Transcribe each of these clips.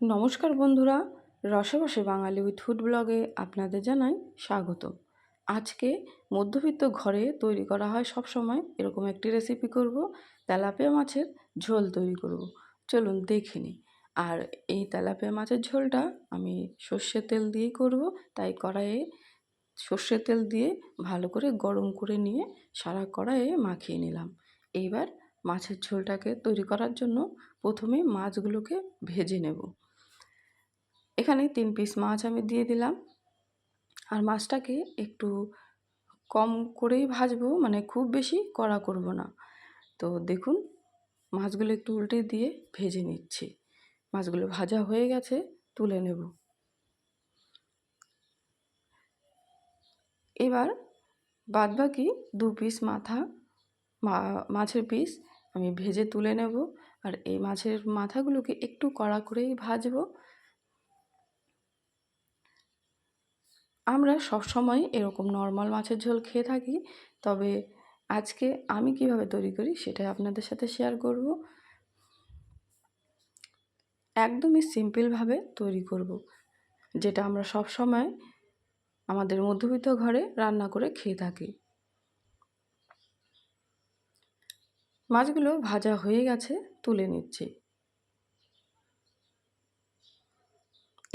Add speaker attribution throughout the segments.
Speaker 1: নমস্কার বন্ধুরা রসে বাঙালি উইথ ফুড ব্লগে আপনাদের জানাই স্বাগত। আজকে মধ্যবিত্ত ঘরে তৈরি করা হয় সব সময় এরকম একটি রেসিপি করব, তেলাপিয়া মাছের ঝোল তৈরি করব। চলুন দেখে নিই। আর এই তেলাপিয়া মাছের ঝোলটা আমি সর্ষের তেল দিয়েই করব, তাই কড়াইয়ে সর্ষের তেল দিয়ে ভালো করে গরম করে নিয়ে সারা কড়াইয়ে মাখিয়ে নিলাম। এইবার মাছের ঝোলটাকে তৈরি করার জন্য প্রথমে মাছগুলোকে ভেজে নেব। এখানে তিন পিস মাছ আমি দিয়ে দিলাম। আর মাছটাকে একটু কম করেই ভাজবো মানে খুব বেশি কড়া করব না। তো দেখুন, মাছগুলো একটু উল্টে দিয়ে ভেজে নিচ্ছি। মাছগুলো ভাজা হয়ে গেছে, তুলে নেব। এবার বাদবাকি দু পিস মাথা মাছের পিস আমি ভেজে তুলে নেব। আর এই মাছের মাথাগুলোকে একটু কড়া করেই ভাজবো। আমরা সবসময় এরকম নর্মাল মাছের ঝোল খেয়ে থাকি, তবে আজকে আমি কীভাবে তৈরি করি সেটাই আপনাদের সাথে শেয়ার করব। একদমই সিম্পলভাবে তৈরি করব, যেটা আমরা সব সময় আমাদের মধ্যবিত্ত ঘরে রান্না করে খেয়ে থাকি। মাছগুলো ভাজা হয়ে গেছে, তুলে নিচ্ছি।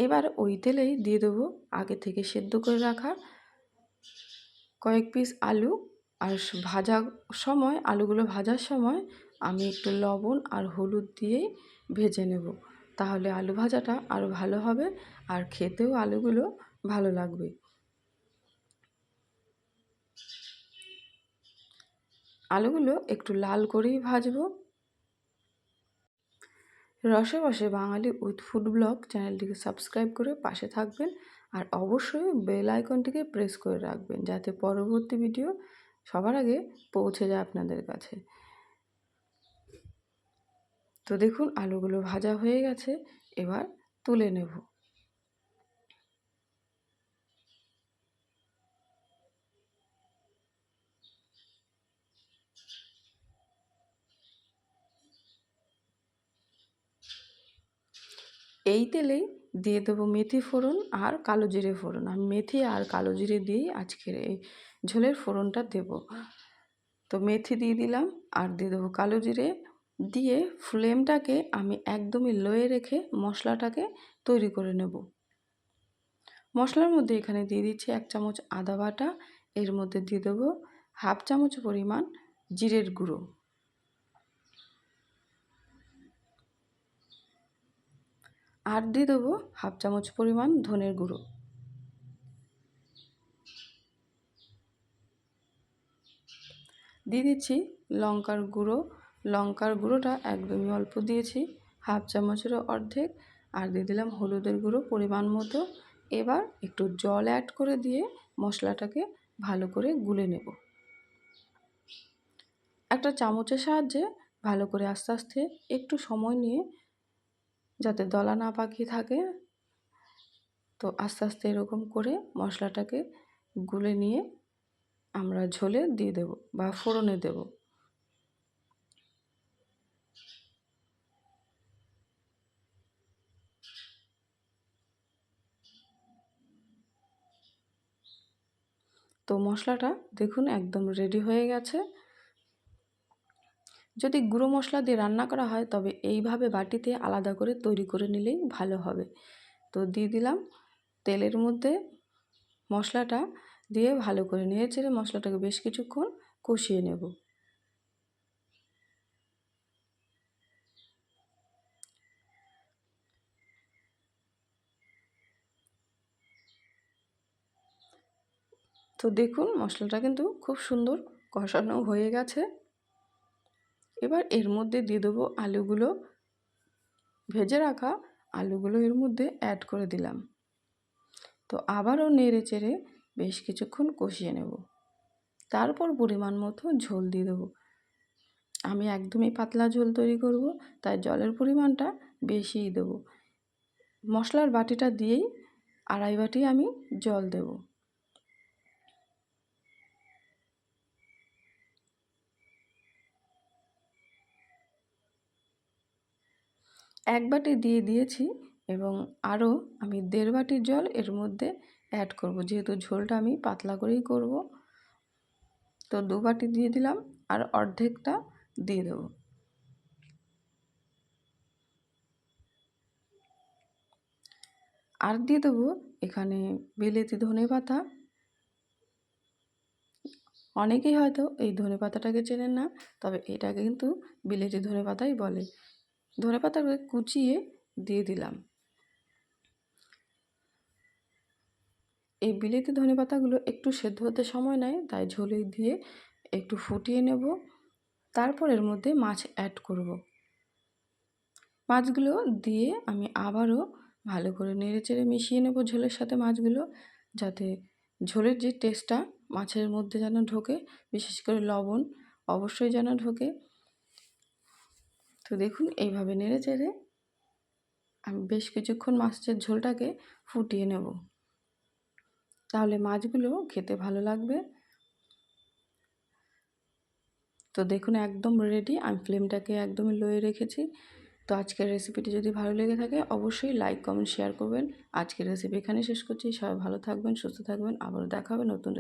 Speaker 1: এবার ওই তেলেই দিয়ে দেবো আগে থেকে সেদ্ধ করে রাখা কয়েক পিস আলু আর ভাজার সময়, আলুগুলো ভাজার সময় আমি একটু লবণ আর হলুদ দিয়েই ভেজে নেব। তাহলে আলু ভাজাটা আরও ভালো হবে আর খেতেও আলুগুলো ভালো লাগবে। আলুগুলো একটু লাল করেই ভাজবো। রসে বসে বাঙালি উইথ ফুড ব্লগ চ্যানেলটিকে সাবস্ক্রাইব করে পাশে থাকবেন আর অবশ্যই বেল আইকনটিকে প্রেস করে রাখবেন যাতে পরবর্তী ভিডিও সবার আগে পৌঁছে যায় আপনাদের কাছে। তো দেখুন, আলুগুলো ভাজা হয়ে গেছে, এবার তুলে নেব। এই তেলেই দিয়ে দেবো মেথি ফোড়ন আর কালো জিরে ফোড়ন। আমি মেথি আর কালো জিরে দিয়েই আজকের এই ঝোলের ফোড়নটা দেব। তো মেথি দিয়ে দিলাম আর দিয়ে দেবো কালো জিরে। দিয়ে ফ্লেমটাকে আমি একদমই লোয়ে রেখে মশলাটাকে তৈরি করে নেব। মশলার মধ্যে এখানে দিয়ে দিচ্ছি এক চামচ আদা বাটা। এর মধ্যে দিয়ে দেবো হাফ চামচ পরিমাণ জিরের গুঁড়ো। আর দিয়ে দেবো হাফ চামচ পরিমাণ ধনের গুঁড়ো। দিয়ে দিচ্ছি লঙ্কার গুঁড়ো। লঙ্কার গুঁড়োটা একদমই অল্প দিয়েছি, হাফ চামচেরও অর্ধেক। আর দিয়ে দিলাম হলুদের গুঁড়ো পরিমাণ মতো। এবার একটু জল অ্যাড করে দিয়ে মশলাটাকে ভালো করে গুলে নেব। একটা চামচের সাহায্যে ভালো করে আস্তে আস্তে একটু সময় নিয়ে যাতে দলা না পাকিয়ে থাকে। তো আস্তে আস্তে এরকম করে মশলাটাকে গুলে নিয়ে আমরা ঝোলে দিয়ে দেব বা ফোড়নে দেব। তো মশলাটা দেখুন একদম রেডি হয়ে গেছে। যদি গুঁড়ো মশলা দিয়ে রান্না করা হয়, তবে এইভাবে বাটিতে আলাদা করে তৈরি করে নিলেই ভালো হবে। তো দিয়ে দিলাম তেলের মধ্যে মশলাটা দিয়ে ভালো করে নিয়ে ছেড়ে মশলাটাকে বেশ কিছুক্ষণ কষিয়ে নেব। তো দেখুন মশলাটা কিন্তু খুব সুন্দর কষানো হয়ে গেছে। এবার এর মধ্যে দিয়ে দেবো আলুগুলো। ভেজে রাখা আলুগুলো এর মধ্যে অ্যাড করে দিলাম। তো আবারও নেড়ে চেড়ে বেশ কিছুক্ষণ কষিয়ে নেব। তারপর পরিমাণ মতো ঝোল দিয়ে দেবো। আমি একদমই পাতলা ঝোল তৈরি করব, তাই জলের পরিমাণটা বেশিই দেবো। মশলার বাটিটা দিয়েই আড়াই বাটি আমি জল দেবো। এক বাটি দিয়ে দিয়েছি এবং আরও আমি দেড় বাটির জল এর মধ্যে অ্যাড করব। যেহেতু ঝোলটা আমি পাতলা করেই করব, তো দু বাটি দিয়ে দিলাম আর অর্ধেকটা দিয়ে দেবো। আর দিয়ে দেবো এখানে বিলেতি ধনে পাতা। অনেকেই হয়তো এই ধনে পাতাটাকে চেনেন না, তবে এটাকে কিন্তু বিলেতি ধনে পাতাই বলে। ধনে পাতাকে কুচিয়ে দিয়ে দিলাম। এই বিলেতি ধনে পাতাগুলো একটু সেদ্ধ হতে সময় নেয়, তাই ঝোলে দিয়ে একটু ফুটিয়ে নেব। তারপর এর মধ্যে মাছ অ্যাড করব। মাছগুলো দিয়ে আমি আবারও ভালো করে নেড়ে চেড়ে মিশিয়ে নেব ঝোলের সাথে মাছগুলো, যাতে ঝোলের যে টেস্টটা মাছের মধ্যে যেন ঢোকে, বিশেষ করে লবণ অবশ্যই যেন ঢোকে। তো দেখুন, এইভাবে নেড়ে চেড়ে আমি বেশ কিছুক্ষণ মাছের ঝোলটাকে ফুটিয়ে নেব। তাহলে মাছগুলো খেতে ভালো লাগবে। তো দেখুন, একদম রেডি আমি ফ্লেমটাকে একদমই লোয়ে রেখেছি। তো আজকের রেসিপিটি যদি ভালো লেগে থাকে, অবশ্যই লাইক কমেন্ট শেয়ার করবেন। আজকের রেসিপি এখানে শেষ করছি। সবাই ভালো থাকবেন, সুস্থ থাকবেন। আবারও দেখা হবে নতুন